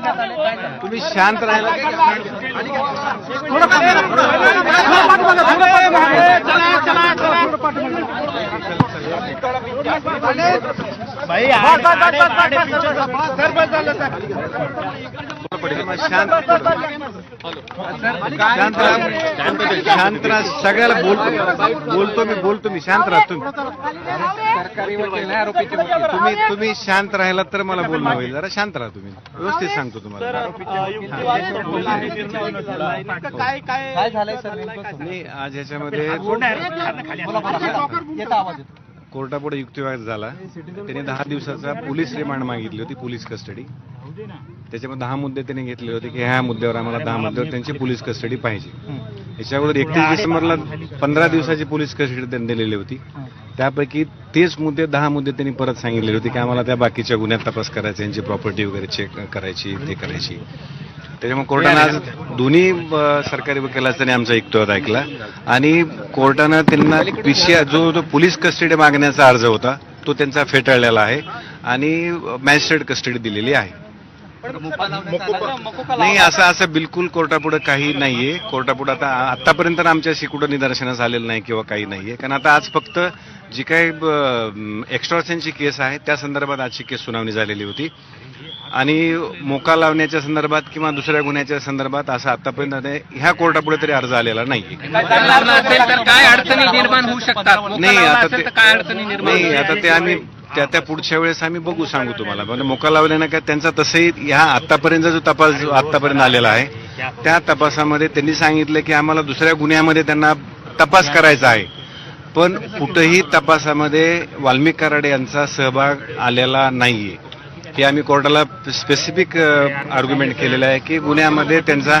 तुम्ही शांत राहिला शांत शांत राहा शांत राहा सगळ्याला बोलतो. बोलतो मी बोलतो मी. शांत राहा तुम्ही. तुम्ही तुम्ही शांत राहिलात तर मला बोलणं होईल. जरा शांत राहा तुम्ही. व्यवस्थित सांगतो तुम्हाला. काय काय झालंय सर नाही आज ह्याच्यामध्ये कोर्टापुढे युक्तिवाद झाला. त्यांनी दहा दिवसाचा पोलीस रिमांड मागितली होती पोलीस कस्टडी. त्याच्यामध्ये दहा मुद्दे त्यांनी घेतले होते की ह्या मुद्द्यावर आम्हाला दहा मुद्द्यावर त्यांची पोलीस कस्टडी पाहिजे. याच्यावर एकतीस डिसेंबरला पंधरा दिवसाची पोलीस कस्टडी त्यांनी दिलेली होती. त्यापैकी तेच मुद्दे दहा मुद्दे त्यांनी परत सांगितलेले होते की आम्हाला त्या बाकीच्या गुन्ह्यात तपास करायचा यांची प्रॉपर्टी वगैरे चेक करायची ते करायची. त्याच्यामुळे कोर्टानं आज दोन्ही सरकारी वकिलाचा त्यांनी आमचा युक्तिवाद ऐकला. आणि कोर्टानं त्यांना विषय जो जो पोलीस कस्टडी मागण्याचा अर्ज होता तो त्यांचा फेटाळलेला आहे. आणि मॅजिस्ट्रेट कस्टडी दिलेली आहे. नाही असं असं बिलकुल कोर्टापुढे काही नाहीये. कोर्टापुढे आता आतापर्यंत आमच्याशी कुठं निदर्शनास आलेलं नाही किंवा काही नाहीये. कारण आता आज फक्त जी काही एक्स्ट्रॉशनची केस आहे त्या संदर्भात आजची केस सुनावणी झालेली होती. आणि मोका लावण्याच्या संदर्भात किंवा दुसऱ्या गुन्ह्याच्या संदर्भात असं आतापर्यंत नाही- ह्या कोर्टापुढे तरी अर्ज आलेला तर काय अडचणी निर्माण होऊ शकतात? नाही नाही आता ते आम्ही त्या त्या पुढच्या वेळेस आम्ही बघू सांगू तुम्हाला. म्हणजे मोका लावल्यानं काय त्यांचा तसंही ह्या आतापर्यंत जो तपास जो आतापर्यंत आलेला आहे त्या तपासामध्ये त्यांनी सांगितलं की आम्हाला दुसऱ्या गुन्ह्यामध्ये त्यांना तपास करायचा आहे. पण कुठंही तपासामध्ये वाल्मिक कराडे यांचा सहभाग आलेला नाहीये. हे आम्ही कोर्टाला स्पेसिफिक आर्ग्युमेंट केलेलं आहे की गुन्ह्यामध्ये त्यांचा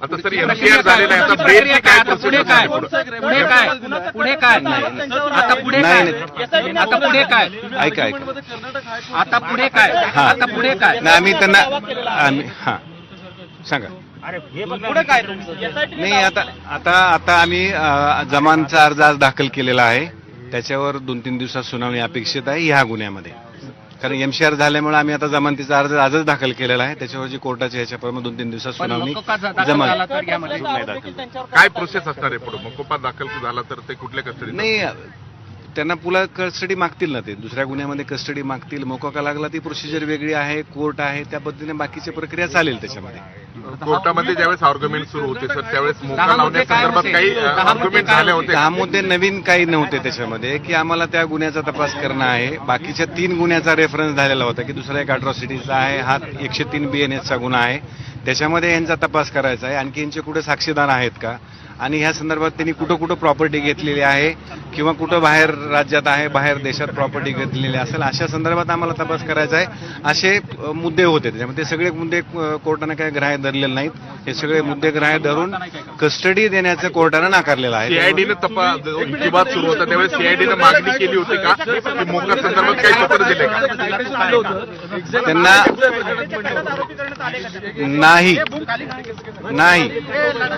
आता सर एफआयआर झालेला आहे आता बेलची काय आता पुढे काय पुढं? पुढे काय पुढे काय आता पुढे नाही, काय आता पुढे काय ऐका ऐका आता पुढे काय हा. आता पुढे काय नाही आम्ही त्यांना आम्ही हा सांगा नाही आता आता आता आम्ही अ, जमानचा अर्ज आज दाखल केलेला आहे त्याच्यावर दोन तीन दिवसात सुनावणी अपेक्षित आहे ह्या गुन्ह्यामध्ये कारण एमसीआर झाल्यामुळे आम्ही आता जमानतीचा अर्ज आजच दाखल केलेला आहे. त्याच्यावर जी कोर्टाच्या ह्याच्याप्रमाणे दोन तीन दिवसात सुनावणी जमा काय प्रोसेस असणार आहे पुढे? मकोपा दाखल झाला तर ते कुठल्या कस्टडी नाही त्यांना पुन्हा कस्टडी मागतील ना ते? दुसऱ्या गुन्ह्यामध्ये कस्टडी मागतील. मोकोका लागला ती प्रोसिजर वेगळी आहे कोर्ट आहे त्या पद्धतीने बाकीची प्रक्रिया चालेल त्याच्यामध्ये. कोर्टामध्ये ज्यावेळेस आर्ग्युमेंट सुरू होते सर त्यावेळेस मोका लावण्यासंदर्भात? काही आर्ग्युमेंट झाले होते? होते. दहा मुद्दे नवीन काही नव्हते त्याच्यामध्ये की आम्हाला त्या गुन्ह्याचा तपास करणं आहे. बाकीच्या तीन गुन्ह्याचा रेफरन्स झालेला होता की दुसरा एक अट्रॉसिटीचा आहे हा एकशे तीन बी एन एसचा गुन्हा आहे. त्याच्यामध्ये यांचा तपास करायचा आहे. आणखी यांचे कुठे साक्षीदार आहेत का? आणि ह्या संदर्भात त्यांनी कुठं कुठं प्रॉपर्टी घेतलेली आहे किंवा कुठं बाहेर राज्यात आहे बाहेर देशात प्रॉपर्टी घेतलेली असेल अशा संदर्भात आम्हाला तपास करायचा आहे. असे मुद्दे होते. त्याच्यामध्ये ते सगळे मुद्दे कोर्टाने काय ग्राह्य धरलेले नाहीत. हे सगळे मुद्दे ग्राह्य धरून कस्टडी देण्याचं कोर्टानं नाकारलेलं आहे. सीआयडीनं तपास सुरू होता त्यावेळेस सीआयडीनं मागणी केली होती का? की मोका संदर्भात काही पत्र दिले का? त्यांना नाही. नाही.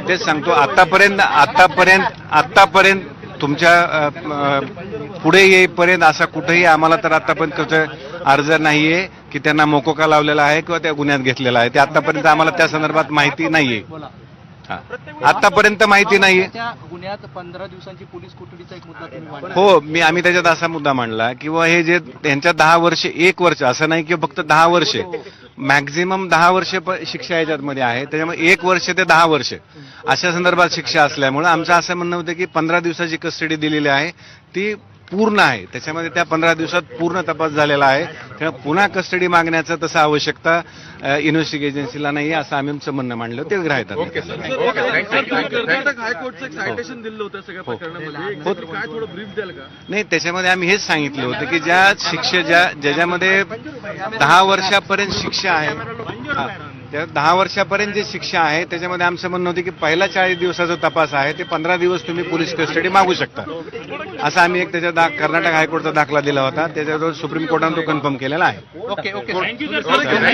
तेच सांगतो आतापर्यंत आतापर्यंत आतापर्यंत तुमच्यापुढे येईपर्यंत असा कुठेही आम्हाला तर आतापर्यंत कसं अर्ज नाहीये की त्यांना मोकोका लावलेला आहे किंवा त्या गुन्ह्यात घेतलेला आहे. ते आतापर्यंत आम्हाला त्या संदर्भात माहिती नाहीये. आतापर्यंत माहिती नाहीये त्या गुन्ह्यात पंधरा दिवसांची पोलीस कोठडीचा एक मुद्दा. हो मी आम्ही त्याच्यात असा मुद्दा मांडला किंवा हे जे त्यांच्या दहा वर्ष एक वर्ष असं नाही की फक्त दहा वर्ष. मॅक्झिमम दहा वर्ष शिक्षा याच्यामध्ये आहे. त्याच्यामुळे एक वर्ष ते दहा वर्ष. अशा संदर्भात शिक्षा असल्यामुळे आमचं असं म्हणणं होतं की पंधरा दिवसाची कस्टडी दिलेली आहे. ती पूर्ण आहे. त्याच्यामध्ये त्या पंधरा दिवसात पूर्ण तपास झालेला आहे. त्यामुळे पुन्हा कस्टडी मागण्याचं तसं आवश्यकता इन्व्हेस्टिगेशन एजन्सीला नाही असं आम्ही आमचं म्हणणं मांडलं. ते सगळ्या हो. प्रकरणामध्ये. हो. तर काय थोडं ब्रीफ द्याल का? नाही त्याच्यामध्ये आम्ही हेच सांगितलं होतं की ज्या शिक्षे ज्या ज्याच्यामध्ये दहा वर्षापर्यंत शिक्षा आहे हा. त्या दहा वर्षापर्यंत जी शिक्षा आहे त्याच्यामध्ये आमचं म्हणणं होतं की पहिला चाळीस दिवसाचा तपास आहे ते पंधरा दिवस तुम्ही पोलीस कस्टडी मागू शकता. असा आम्ही एक त्याच्या दा कर्नाटक हायकोर्टचा दाखला दिला होता त्याच्यावर सुप्रीम कोर्टाने तो कन्फर्म केलेला आहे. Okay okay